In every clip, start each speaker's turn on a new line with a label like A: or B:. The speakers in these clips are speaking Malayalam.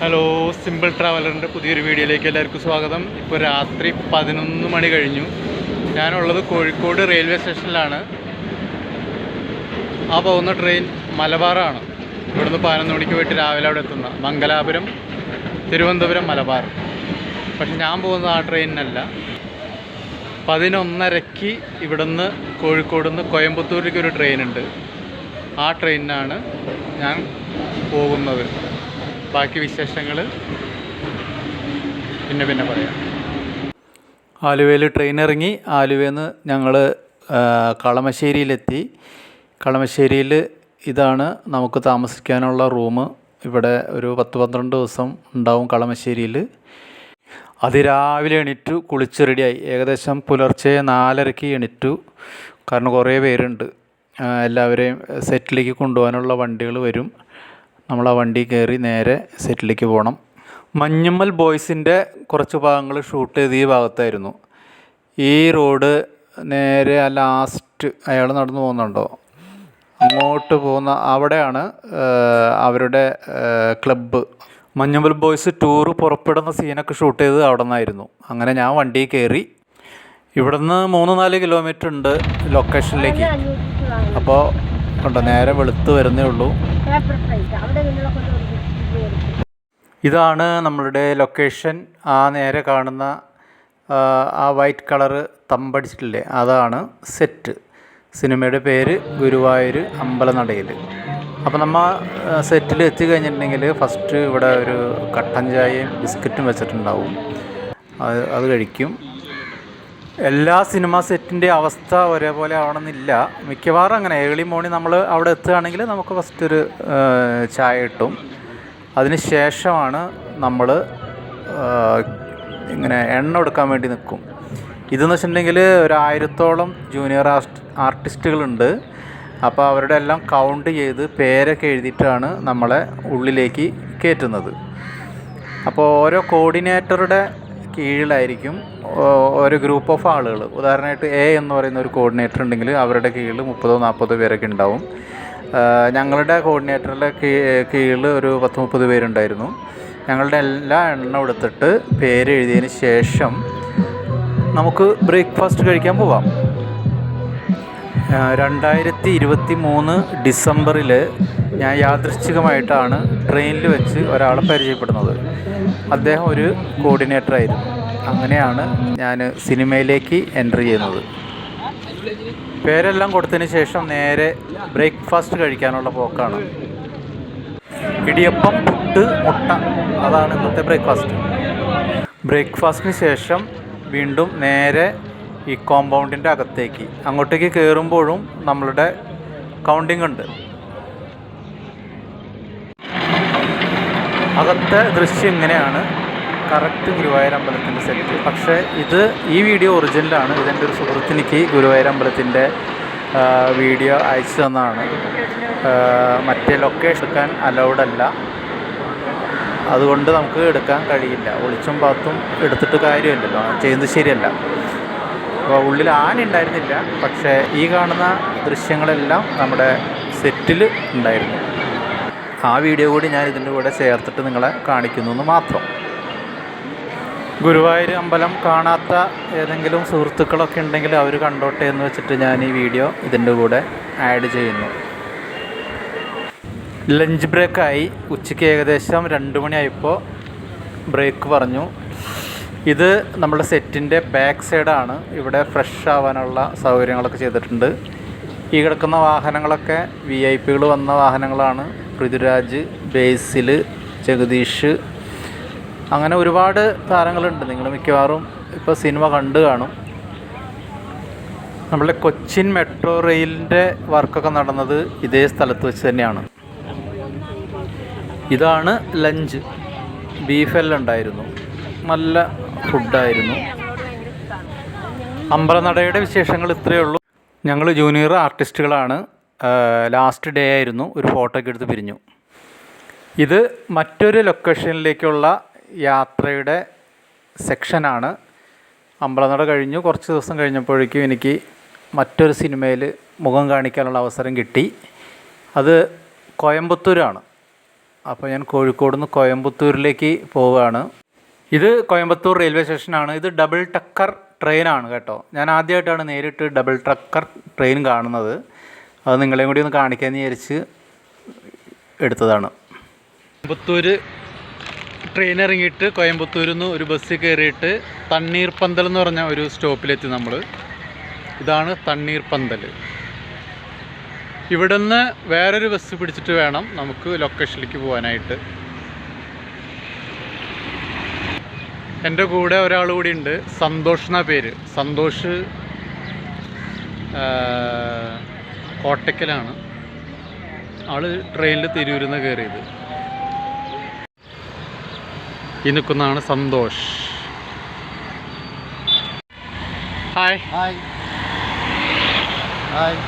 A: ഹലോ സിമ്പിൾ ട്രാവലറിന്റെ പുതിയൊരു വീഡിയോയിലേക്ക് എല്ലാവർക്കും സ്വാഗതം. ഇപ്പോൾ രാത്രി പതിനൊന്ന് മണി കഴിഞ്ഞു. ഞാനുള്ളത് കോഴിക്കോട് റെയിൽവേ സ്റ്റേഷനിലാണ്. ആ പോകുന്ന ട്രെയിൻ മലബാറാണ്. ഇവിടുന്ന് പതിനൊന്ന് മണിക്ക് പോയിട്ട് രാവിലെ അവിടെ എത്തുന്ന മംഗലാപുരം തിരുവനന്തപുരം മലബാർ. പക്ഷെ ഞാൻ പോകുന്ന ആ ട്രെയിനിനല്ല. പതിനൊന്നരയ്ക്ക് ഇവിടുന്ന് കോഴിക്കോട് നിന്ന് കോയമ്പത്തൂരിലേക്ക് ഒരു ട്രെയിനുണ്ട്. ആ ട്രെയിനിനാണ് ഞാൻ പോകുന്നത്. ബാക്കി വിശേഷങ്ങൾ പിന്നെ പിന്നെ പറയാം. ആലുവയിൽ ട്രെയിൻ ഇറങ്ങി. ആലുവയിൽ നിന്ന് ഞങ്ങൾ കളമശ്ശേരിയിലെത്തി. കളമശ്ശേരിയിൽ ഇതാണ് നമുക്ക് താമസിക്കാനുള്ള റൂം ഇവിടെ ഒരു പത്ത് പന്ത്രണ്ട് ദിവസം ഉണ്ടാവും കളമശ്ശേരിയിൽ. അതിരാവിലെ എണീറ്റു കുളിച്ച് റെഡിയായി ഏകദേശം പുലർച്ചെ നാലരയ്ക്ക് എണീറ്റു. കാരണം കുറേ പേരുണ്ട്. എല്ലാവരെയും സെറ്റിലേക്ക് കൊണ്ടുപോകാനുള്ള വണ്ടികൾ വരും. നമ്മൾ ആ വണ്ടി കയറി നേരെ സെറ്റിലേക്ക് പോകണം മഞ്ഞമ്മൽ ബോയ്സിന്റെ കുറച്ച് ഭാഗങ്ങൾ ഷൂട്ട് ചെയ്ത് ഈ ഭാഗത്തായിരുന്നു. ഈ റോഡ് നേരെ ആ ലാസ്റ്റ് അയാൾ നടന്നു പോകുന്നുണ്ടോ? അങ്ങോട്ട് പോകുന്ന അവിടെയാണ് അവരുടെ ക്ലബ്ബ് മഞ്ഞമ്മൽ ബോയ്സ് ടൂറ് പുറപ്പെടുന്ന സീനൊക്കെ ഷൂട്ട് ചെയ്തത് അവിടെ നിന്നായിരുന്നു. അങ്ങനെ ഞാൻ വണ്ടി കയറി ഇവിടുന്ന് മൂന്ന് നാല് കിലോമീറ്റർ ഉണ്ട് ലൊക്കേഷനിലേക്ക് അപ്പോൾ കണ്ടോ നേരെ വെളുത്ത് വരുന്നേ ഉള്ളൂ. ഇതാണ് നമ്മളുടെ ലൊക്കേഷൻ ആ നേരെ കാണുന്ന ആ, വൈറ്റ് കളറ് തമ്പടിച്ചിട്ടില്ലേ? അതാണ് സെറ്റ് സിനിമയുടെ പേര് ഗുരുവായൂർ അമ്പലനടയിൽ. അപ്പോൾ നമ്മൾ സെറ്റിൽ എത്തി കഴിഞ്ഞിട്ടുണ്ടെങ്കിൽ ഫസ്റ്റ് ഇവിടെ ഒരു കട്ടൻ ചായയും ബിസ്ക്കറ്റും വെച്ചിട്ടുണ്ടാവും. അത് അത് കഴിക്കും. എല്ലാ സിനിമ സെറ്റിന്റെ അവസ്ഥ ഒരേപോലെ ആവണമെന്നില്ല. മിക്കവാറും അങ്ങനെ. ഏർലി മോർണിംഗ് നമ്മൾ അവിടെ എത്തുകയാണെങ്കിൽ നമുക്ക് ഫസ്റ്റ് ഒരു ചായ കിട്ടും. അതിന് ശേഷമാണ് നമ്മൾ ഇങ്ങനെ എണ്ണ എടുക്കാൻ വേണ്ടി നിൽക്കും. ഇതെന്ന് വെച്ചിട്ടുണ്ടെങ്കിൽ ഒരു ആയിരത്തോളം ജൂനിയർ ആർട്ട് ആർട്ടിസ്റ്റുകളുണ്ട് അപ്പോൾ അവരുടെ എല്ലാം കൗണ്ട് ചെയ്ത് പേരൊക്കെ എഴുതിയിട്ടാണ് നമ്മളെ ഉള്ളിലേക്ക് കയറ്റുന്നത്. അപ്പോൾ ഓരോ കോർഡിനേറ്ററുടെ കീഴിലായിരിക്കും ഒരു ഗ്രൂപ്പ് ഓഫ് ആളുകൾ ഉദാഹരണമായിട്ട് എ എന്ന് പറയുന്ന ഒരു കോർഡിനേറ്റർ ഉണ്ടെങ്കിൽ അവരുടെ കീഴിൽ മുപ്പതോ നാൽപ്പതോ പേരൊക്കെ ഉണ്ടാവും. ഞങ്ങളുടെ കോർഡിനേറ്ററിന്റെ കീഴിൽ ഒരു പത്ത് മുപ്പത് പേരുണ്ടായിരുന്നു. ഞങ്ങളുടെ എല്ലാ എണ്ണം എടുത്തിട്ട് പേര് എഴുതിയതിന് ശേഷം നമുക്ക് ബ്രേക്ക്ഫാസ്റ്റ് കഴിക്കാൻ പോവാം. രണ്ടായിരത്തി ഇരുപത്തി മൂന്ന് ഡിസംബറിൽ ഞാൻ യാദൃശ്ചികമായിട്ടാണ് ട്രെയിനിൽ വെച്ച് ഒരാളെ പരിചയപ്പെടുന്നത്. അദ്ദേഹം ഒരു കോർഡിനേറ്ററായിരുന്നു അങ്ങനെയാണ് ഞാൻ സിനിമയിലേക്ക് എൻട്രി ചെയ്യുന്നത്. പേരെല്ലാം കൊടുത്തതിന് ശേഷം നേരെ ബ്രേക്ക്ഫാസ്റ്റ് കഴിക്കാനുള്ള പോക്കാണ്. ഇടിയപ്പം പുട്ട് മുട്ട അതാണ് ഇന്നത്തെ ബ്രേക്ക്ഫാസ്റ്റ് ബ്രേക്ക്ഫാസ്റ്റിന് ശേഷം വീണ്ടും നേരെ ഈ കോമ്പൗണ്ടിന്റെ അകത്തേക്ക്. അങ്ങോട്ടേക്ക് കയറുമ്പോഴും നമ്മളുടെ കൗണ്ടിങ് ഉണ്ട്. അകത്തെ ദൃശ്യം ഇങ്ങനെയാണ്. കറക്റ്റ് ഗുരുവായൂർ അമ്പലത്തിന്റെ സെറ്റ് പക്ഷേ ഇത് ഈ വീഡിയോ ഒറിജിനലാണ് ഇതെന്റെ ഒരു സുഹൃത്തിനിക്ക് ഗുരുവായൂർ അമ്പലത്തിന്റെ വീഡിയോ അയച്ചു തന്നതാണ്. മറ്റേ ലൊക്കേഷൻ എടുക്കാൻ അലൗഡ് അല്ല. അതുകൊണ്ട് നമുക്ക് എടുക്കാൻ കഴിയില്ല. ഒളിച്ചും പാത്തും എടുത്തിട്ട് കാര്യമില്ലല്ലോ. ചെയ്യുന്നത് ശരിയല്ല. അപ്പോൾ ഉള്ളിൽ ആന ഉണ്ടായിരുന്നില്ല. പക്ഷേ ഈ കാണുന്ന ദൃശ്യങ്ങളെല്ലാം നമ്മുടെ സെറ്റിൽ ഉണ്ടായിരുന്നു. ആ വീഡിയോ കൂടി ഞാൻ ഇതിന്റെ കൂടെ ചേർത്തിട്ട് നിങ്ങളെ കാണിക്കുന്നു എന്ന് മാത്രം. ഗുരുവായൂർ അമ്പലം കാണാത്ത ഏതെങ്കിലും സുഹൃത്തുക്കളൊക്കെ ഉണ്ടെങ്കിൽ അവർ കണ്ടോട്ടെ എന്ന് വെച്ചിട്ട് ഞാൻ ഈ വീഡിയോ ഇതിന്റെ കൂടെ ആഡ് ചെയ്യുന്നു. ലഞ്ച് ബ്രേക്കായി ഉച്ചയ്ക്ക് ഏകദേശം രണ്ട് മണിയായപ്പോൾ ബ്രേക്ക് പറഞ്ഞു. ഇത് നമ്മുടെ സെറ്റിന്റെ ബാക്ക് സൈഡാണ് ഇവിടെ ഫ്രഷ് ആവാനുള്ള സൗകര്യങ്ങളൊക്കെ ചെയ്തിട്ടുണ്ട്. ഈ കിടക്കുന്ന വാഹനങ്ങളൊക്കെ വി ഐ പികൾ വന്ന വാഹനങ്ങളാണ്. പൃഥ്വിരാജ് ബേസിൽ ജഗദീഷ്. അങ്ങനെ ഒരുപാട് താരങ്ങളുണ്ട് നിങ്ങൾ മിക്കവാറും ഇപ്പോൾ സിനിമ കണ്ടു കാണും. നമ്മളെ കൊച്ചിൻ മെട്രോ റെയിലിന്റെ വർക്കൊക്കെ നടന്നത് ഇതേ സ്ഥലത്ത് വെച്ച് തന്നെയാണ്. ഇതാണ് ലഞ്ച്. ബീഫെല്ലാം ഉണ്ടായിരുന്നു. നല്ല ഫുഡായിരുന്നു. അമ്പലനടയുടെ വിശേഷങ്ങൾ ഇത്രയേ ഉള്ളൂ. ഞങ്ങൾ ജൂനിയർ ആർട്ടിസ്റ്റുകളാണ്. ലാസ്റ്റ് ഡേ ആയിരുന്നു. ഒരു ഫോട്ടോ എടുത്ത് പിരിഞ്ഞു. ഇത് മറ്റൊരു ലൊക്കേഷനിലേക്കുള്ള യാത്രയുടെ സെക്ഷനാണ് അമ്പലനട കഴിഞ്ഞു. കുറച്ച് ദിവസം കഴിഞ്ഞപ്പോഴേക്കും എനിക്ക് മറ്റൊരു സിനിമയിൽ മുഖം കാണിക്കാനുള്ള അവസരം കിട്ടി. അത് കോയമ്പത്തൂരാണ്. അപ്പോൾ ഞാൻ കോഴിക്കോട് നിന്ന് കോയമ്പത്തൂരിലേക്ക് പോവുകയാണ്. ഇത് കോയമ്പത്തൂർ റെയിൽവേ സ്റ്റേഷനാണ് ഇത് ഡബിൾ ടക്കർ ട്രെയിനാണ് കേട്ടോ. ഞാൻ ആദ്യമായിട്ടാണ് നേരിട്ട് ഡബിൾ ടക്കർ ട്രെയിൻ കാണുന്നത്. അത് നിങ്ങളെയും കൂടി ഒന്ന് കാണിക്കാൻ വിചാരിച്ച് എടുത്തതാണ്. കോയമ്പത്തൂർ ട്രെയിൻ ഇറങ്ങിയിട്ട് കോയമ്പത്തൂരിൽ നിന്ന് ഒരു ബസ്സിൽ കയറിയിട്ട് തണ്ണീർ പന്തൽ എന്ന് പറഞ്ഞ ഒരു സ്റ്റോപ്പിലെത്തി നമ്മൾ ഇതാണ് തണ്ണീർ പന്തൽ. ഇവിടെ നിന്ന് വേറൊരു ബസ് പിടിച്ചിട്ട് വേണം നമുക്ക് ലൊക്കേഷനിലേക്ക് പോകാനായിട്ട് എന്റെ കൂടെ ഒരാൾ കൂടി ഉണ്ട്. സന്തോഷ് എന്നാ പേര്. സന്തോഷ് കോട്ടയ്ക്കലാണ് ആൾ ട്രെയിനിൽ തിരൂരിൽ നിന്ന് കയറിയത് ഈ നിൽക്കുന്നതാണ് സന്തോഷ്. ഹായ്
B: ഹായ് ഹായ്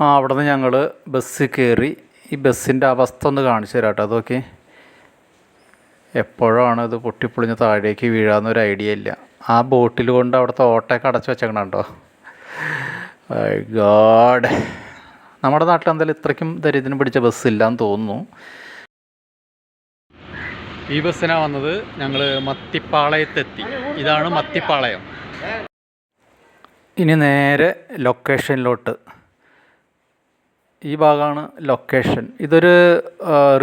A: ആ അവിടെ നിന്ന് ഞങ്ങൾ ബസ്സിൽ കയറി ഈ ബസ്സിന്റെ അവസ്ഥ ഒന്ന് കാണിച്ചു തരാം കേട്ടോ അതൊക്കെ. എപ്പോഴാണ് ഇത് പൊട്ടിപ്പൊളിഞ്ഞ് താഴേക്ക് വീഴാന്നൊരു ഐഡിയ ഇല്ല. ആ ബോട്ടിൽ കൊണ്ട് അവിടുത്തെ ഓട്ടയൊക്കെ അടച്ചു വെച്ചേക്കണുണ്ടോ? ഗാഡ് നമ്മുടെ നാട്ടിൽ എന്തായാലും ഇത്രയ്ക്കും ദരിദ്രം പിടിച്ച ബസ് ഇല്ലാന്ന് തോന്നുന്നു. ഈ ബസ്സിനാണ് വന്നത് ഞങ്ങൾ മത്തിപ്പാളയത്തെത്തി. ഇതാണ് മത്തിപ്പാളയം. ഇനി നേരെ ലൊക്കേഷനിലോട്ട് ഈ ഭാഗമാണ് ലൊക്കേഷൻ ഇതൊരു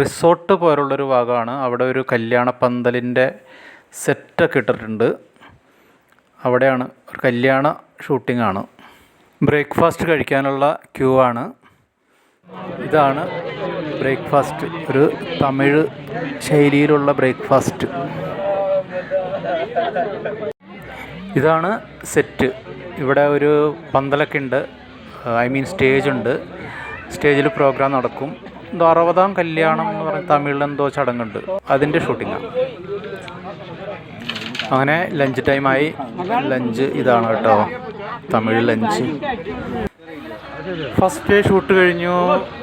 A: റിസോർട്ട് പോലുള്ളൊരു ഭാഗമാണ് അവിടെ ഒരു കല്യാണ പന്തലിന്റെ സെറ്റൊക്കെ ഇട്ടിട്ടുണ്ട്. അവിടെയാണ് ഒരു കല്യാണ ഷൂട്ടിംഗ് ആണ്. ബ്രേക്ക്ഫാസ്റ്റ് കഴിക്കാനുള്ള ക്യൂ ആണ്. ഇതാണ് ബ്രേക്ക്ഫാസ്റ്റ്. ഒരു തമിഴ് ശൈലിയിലുള്ള ബ്രേക്ക്ഫാസ്റ്റ്. ഇതാണ് സെറ്റ്. ഇവിടെ ഒരു പന്തലൊക്കെ ഉണ്ട്. ഐ മീൻ സ്റ്റേജ് ഉണ്ട്. സ്റ്റേജിൽ പ്രോഗ്രാം നടക്കും. എന്തോ അറുപതാം കല്യാണം എന്ന് പറഞ്ഞ തമിഴിൽ എന്തോ ചടങ്ങുണ്ട്. അതിന്റെ ഷൂട്ടിങ്ങാണ് അങ്ങനെ ലഞ്ച് ടൈമായി. ലഞ്ച് ഇതാണ് കേട്ടോ. Tamil lunch first day shoot കഴിഞ്ഞു.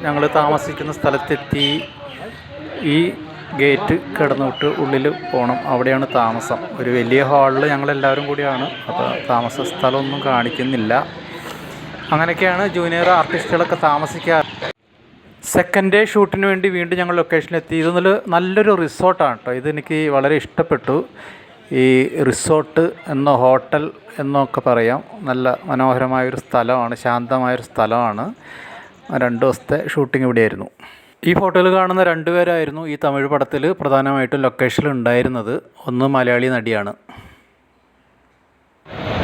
A: ഞങ്ങൾ താമസിക്കുന്ന സ്ഥലത്തെത്തി. ഈ ഗേറ്റ് കിടന്നിട്ട് ഉള്ളിൽ പോകണം അവിടെയാണ് താമസം. ഒരു വലിയ ഹാളിൽ ഞങ്ങളെല്ലാവരും കൂടിയാണ്. അപ്പോൾ താമസ സ്ഥലമൊന്നും കാണിക്കുന്നില്ല. അങ്ങനെയൊക്കെയാണ് ജൂനിയർ ആർട്ടിസ്റ്റുകളൊക്കെ താമസിക്കാറ് സെക്കൻഡ് ഡേ ഷൂട്ടിന് വേണ്ടി വീണ്ടും ഞങ്ങൾ ലൊക്കേഷനിലെത്തി ഇത് നല്ല നല്ലൊരു റിസോർട്ടാണ് കേട്ടോ ഇതെനിക്ക് വളരെ ഇഷ്ടപ്പെട്ടു. ഈ റിസോർട്ട് എന്നോ ഹോട്ടൽ എന്നൊക്കെ പറയാം. നല്ല മനോഹരമായൊരു സ്ഥലമാണ് ശാന്തമായൊരു സ്ഥലമാണ്. രണ്ട് ദിവസത്തെ ഷൂട്ടിംഗ് ഇവിടെയായിരുന്നു. ഈ ഫോട്ടോയിൽ കാണുന്ന രണ്ടുപേരായിരുന്നു ഈ തമിഴ് പടത്തിൽ പ്രധാനമായിട്ടും ലൊക്കേഷനിൽ ഉണ്ടായിരുന്നത്. ഒന്ന് മലയാളി നടിയാണ്.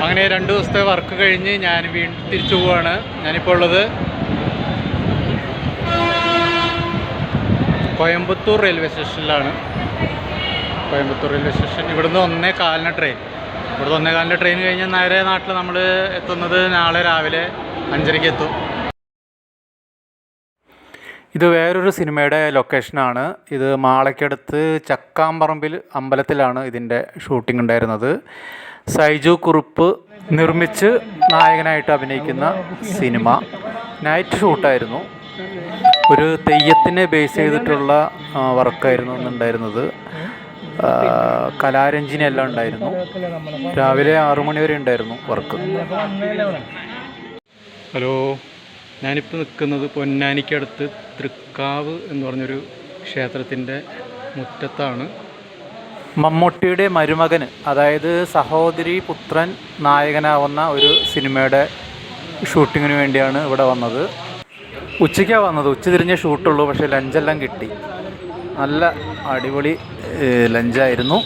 A: അങ്ങനെ രണ്ട് ദിവസത്തെ വർക്ക് കഴിഞ്ഞ് ഞാൻ വീണ്ടും തിരിച്ചു പോവാണ്. ഞാനിപ്പോൾ ഉള്ളത് കോയമ്പത്തൂർ റെയിൽവേ സ്റ്റേഷനിലാണ്. കോയമ്പത്തൂർ റെയിൽവേ സ്റ്റേഷൻ ഇവിടുന്ന് ഒന്നേ കാലിന് ട്രെയിൻ ഇവിടുന്ന് ഒന്നേ കാലിന് ട്രെയിൻ കഴിഞ്ഞാൽ നേരെ നാട്ടിൽ നമ്മൾ എത്തുന്നത് നാളെ രാവിലെ അഞ്ചരയ്ക്ക് എത്തും. ഇത് വേറൊരു സിനിമയുടെ ലൊക്കേഷനാണ് ഇത് മാളയ്ക്കടുത്ത് ചക്കാമ്പറമ്പിൽ അമ്പലത്തിലാണ് ഇതിന്റെ ഷൂട്ടിംഗ് ഉണ്ടായിരുന്നത്. സൈജു കുറുപ്പ് നിർമ്മിച്ച് നായകനായിട്ട് അഭിനയിക്കുന്ന സിനിമ. നൈറ്റ് ഷൂട്ടായിരുന്നു ഒരു തെയ്യത്തിനെ ബേസ് ചെയ്തിട്ടുള്ള വർക്കായിരുന്നു ഉണ്ടായിരുന്നത് കലാരഞ്ജിനി എല്ലാം ഉണ്ടായിരുന്നു. രാവിലെ ആറു മണി വരെ ഉണ്ടായിരുന്നു വർക്ക്. ഹലോ ഞാനിപ്പോൾ നിൽക്കുന്നത് പൊന്നാനിക്കടുത്ത് തൃക്കാവ് എന്ന് പറഞ്ഞൊരു ക്ഷേത്രത്തിന്റെ മുറ്റത്താണ്. മമ്മൂട്ടിയുടെ മരുമകന് അതായത് സഹോദരി പുത്രൻ നായകനാവുന്ന ഒരു സിനിമയുടെ ഷൂട്ടിങ്ങിന് വേണ്ടിയാണ് ഇവിടെ വന്നത്. ഉച്ചയ്ക്കാണ് വന്നത്. ഉച്ച തിരിഞ്ഞേ ഷൂട്ടുള്ളൂ പക്ഷേ ലഞ്ചെല്ലാം കിട്ടി. നല്ല അടിപൊളി ലഞ്ചായിരുന്നു.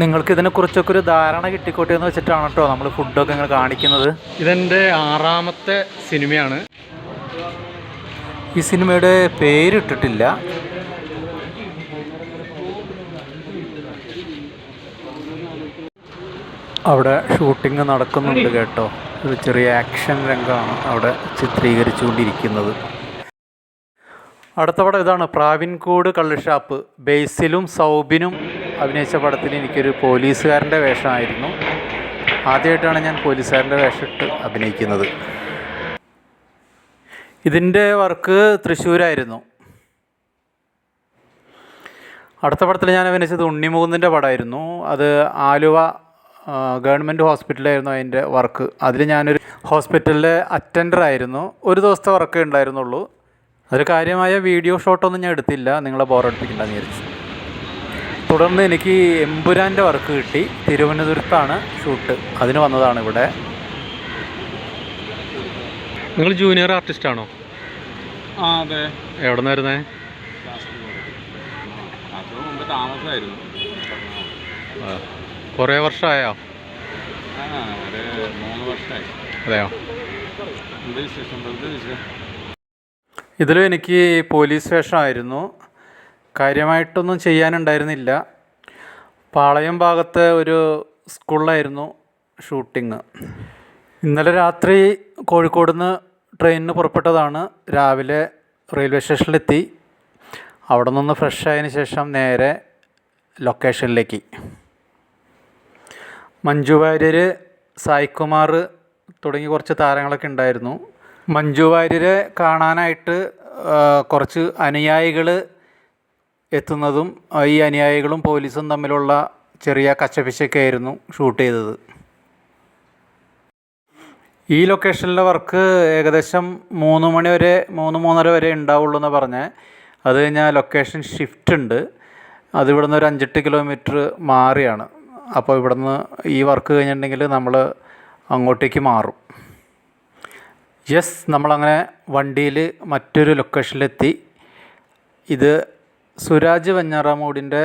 A: നിങ്ങൾക്ക് ഇതിനെക്കുറിച്ചൊക്കെ ഒരു ധാരണ കിട്ടിക്കോട്ടെ എന്ന് വെച്ചിട്ടാണ് കേട്ടോ നമ്മൾ ഫുഡൊക്കെ ഇങ്ങനെ കാണിക്കുന്നത്. ഇതെന്റെ ആറാമത്തെ സിനിമയാണ്. ഈ സിനിമയുടെ പേരിട്ടിട്ടില്ല. അവിടെ ഷൂട്ടിംഗ് നടക്കുന്നുണ്ട് കേട്ടോ. ഒരു ചെറിയ ആക്ഷൻ രംഗമാണ് അവിടെ ചിത്രീകരിച്ചുകൊണ്ടിരിക്കുന്നത്. അടുത്ത പടം ഇതാണ്. പ്രാവിൻകൂട് കള്ളുഷാപ്പ് ബേസിലും സൗബിനും അഭിനയിച്ച പടത്തിൽ എനിക്കൊരു പോലീസുകാരന്റെ വേഷമായിരുന്നു. ആദ്യമായിട്ടാണ് ഞാൻ പോലീസുകാരന്റെ വേഷമിട്ട് അഭിനയിക്കുന്നത്. ഇതിന്റെ വർക്ക് തൃശ്ശൂരായിരുന്നു. അടുത്ത പടത്തിൽ ഞാൻ അഭിനയിച്ചത് ഉണ്ണിമുകുന്ദിന്റെ പടമായിരുന്നു. അത് ആലുവ ഗവൺമെന്റ് ഹോസ്പിറ്റലായിരുന്നു അതിന്റെ വർക്ക്. അതിൽ ഞാനൊരു ഹോസ്പിറ്റലിലെ അറ്റൻഡർ ആയിരുന്നു ഒരു ദിവസത്തെ വർക്കേ ഉണ്ടായിരുന്നുള്ളൂ. അതൊരു കാര്യമായ വീഡിയോ ഷോട്ടൊന്നും ഞാൻ എടുത്തില്ല. നിങ്ങളെ ബോറടിപ്പിക്കണ്ടെന്ന് വിചാരിച്ചു. തുടർന്ന് എനിക്ക് എമ്പുരാന്റെ വർക്ക് കിട്ടി. തിരുവനന്തപുരത്താണ് ഷൂട്ട് അതിന് വന്നതാണ് ഇവിടെ. നിങ്ങൾ ജൂനിയർ ആർട്ടിസ്റ്റ് ആണോ?
B: ആ അതെ.
A: എവിടെ
B: നിന്നായിരുന്നേ? താമസമായിരുന്നു
A: കുറേ വർഷമായോ
B: ആ ഒരു മൂന്ന് വർഷമായി
A: അതെയോ?
B: എന്ത് വിശേഷം? വെറുതെ വിശേഷം
A: ഇതിലും എനിക്ക് പോലീസ് സ്റ്റേഷനായിരുന്നു കാര്യമായിട്ടൊന്നും ചെയ്യാനുണ്ടായിരുന്നില്ല. പാളയം ഭാഗത്ത് ഒരു സ്കൂളിലായിരുന്നു ഷൂട്ടിങ്. ഇന്നലെ രാത്രി കോഴിക്കോട് നിന്ന് ട്രെയിനിന് പുറപ്പെട്ടതാണ്. രാവിലെ റെയിൽവേ സ്റ്റേഷനിലെത്തി. അവിടെ നിന്ന് ഫ്രഷ് ആയതിന് ശേഷം നേരെ ലൊക്കേഷനിലേക്ക്. മഞ്ജു വാര്യർ സായികുമാർ തുടങ്ങി കുറച്ച് താരങ്ങളൊക്കെ ഉണ്ടായിരുന്നു. മഞ്ജു വാര്യരെ കാണാനായിട്ട് കുറച്ച് അനുയായികൾ എത്തുന്നതും ഈ അനുയായികളും പോലീസും തമ്മിലുള്ള ചെറിയ കച്ചപിശക്കായിരുന്നു ഷൂട്ട് ചെയ്തത്. ഈ ലൊക്കേഷനിലെ വർക്ക് ഏകദേശം മൂന്ന് മണി വരെ മൂന്ന് മൂന്നര വരെ ഉണ്ടാവുള്ളൂ എന്ന് പറഞ്ഞ്. അത് കഴിഞ്ഞാൽ ലൊക്കേഷൻ ഷിഫ്റ്റ് ഉണ്ട്. അത് ഇവിടുന്ന് ഒരു അഞ്ചെട്ട് കിലോമീറ്റർ മാറിയാണ്. അപ്പോൾ ഇവിടുന്ന് ഈ വർക്ക് കഴിഞ്ഞിട്ടുണ്ടെങ്കിൽ നമ്മൾ അങ്ങോട്ടേക്ക് മാറും. യെസ് നമ്മളങ്ങനെ വണ്ടിയിൽ മറ്റൊരു ലൊക്കേഷനിലെത്തി ഇത് സുരാജ് വഞ്ഞാറാമൂടിന്റെ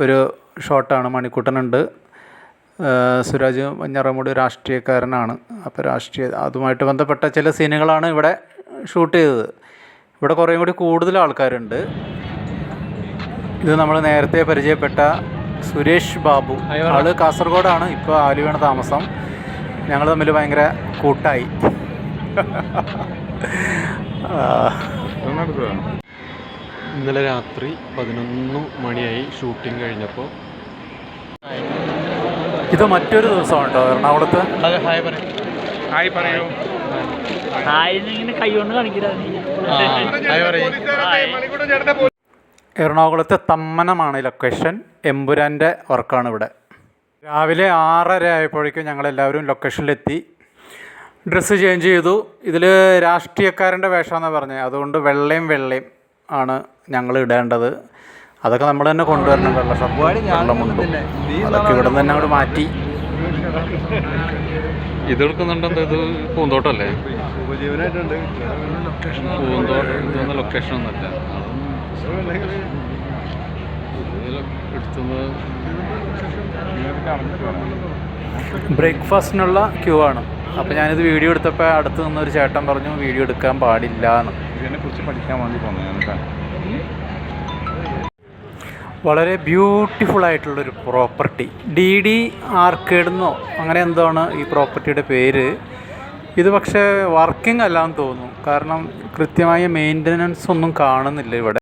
A: ഒരു ഷോട്ടാണ് മണിക്കൂട്ടനുണ്ട്. സുരാജ് വഞ്ഞാറാമൂടി രാഷ്ട്രീയക്കാരനാണ്. അപ്പോൾ രാഷ്ട്രീയ അതുമായിട്ട് ബന്ധപ്പെട്ട ചില സീനുകളാണ് ഇവിടെ ഷൂട്ട് ചെയ്തത്. ഇവിടെ കുറേ കൂടി കൂടുതൽ ആൾക്കാരുണ്ട്. ഇത് നമ്മൾ നേരത്തെ പരിചയപ്പെട്ട സുരേഷ് ബാബു. ആൾ കാസർഗോഡാണ് ഇപ്പോൾ ആലുവയാണ് താമസം. ഞങ്ങൾ തമ്മിൽ ഭയങ്കര കൂട്ടായി.
C: ഇന്നലെ രാത്രി പതിനൊന്ന് മണിയായി ഷൂട്ടിംഗ് കഴിഞ്ഞപ്പോൾ
A: ഇത് മറ്റൊരു ദിവസമാണ് കേട്ടോ എറണാകുളത്ത്
B: ഹായ് പറയൂ.
D: കാണിക്കില്ല
A: എറണാകുളത്തെ തമ്മനമാണ് ലൊക്കേഷൻ. എമ്പുരാന്റെ വർക്കാണ് ഇവിടെ. രാവിലെ ആറര ആയപ്പോഴേക്കും ഞങ്ങൾ എല്ലാവരും ലൊക്കേഷനിലെത്തി. ഡ്രസ്സ് ചേഞ്ച് ചെയ്തു. ഇതിൽ രാഷ്ട്രീയക്കാരന്റെ വേഷമെന്നാണ് പറഞ്ഞത് അതുകൊണ്ട് വെള്ളയും വെള്ളയും ആണ് ഞങ്ങൾ ഇടേണ്ടത്. അതൊക്കെ നമ്മൾ തന്നെ കൊണ്ടുവരണം. വെള്ള ഷർട്ട് വെള്ള മുണ്ടും. അതൊക്കെ ഇവിടെ നിന്ന് തന്നെ അവിടെ മാറ്റി.
C: ഇത് എടുക്കുന്നുണ്ടെന്ന് ഇത്
B: പൂന്തോട്ടല്ലേ?
C: പൂന്തോട്ടം ഇതൊന്നും ലൊക്കേഷൻ എടുത്തുന്നത്
A: ബ്രേക്ക്ഫാസ്റ്റിനുള്ള ക്യൂ ആണ്. അപ്പോൾ ഞാനിത് വീഡിയോ എടുത്തപ്പോൾ അടുത്ത് ഒരു ചേട്ടൻ പറഞ്ഞു വീഡിയോ എടുക്കാൻ പാടില്ല എന്ന്.
B: ഇതിനെ കുറിച്ച് പഠിക്കാൻ വേണ്ടി പോകുന്നത്
A: വളരെ ബ്യൂട്ടിഫുൾ ആയിട്ടുള്ളൊരു പ്രോപ്പർട്ടി ഡി ഡി ആർക്കേഡ് എന്നോ അങ്ങനെ എന്താണ് ഈ പ്രോപ്പർട്ടിയുടെ പേര്? ഇത് പക്ഷേ വർക്കിംഗ് അല്ലാന്ന് തോന്നുന്നു. കാരണം കൃത്യമായ മെയിന്റനൻസ് ഒന്നും കാണുന്നില്ല ഇവിടെ.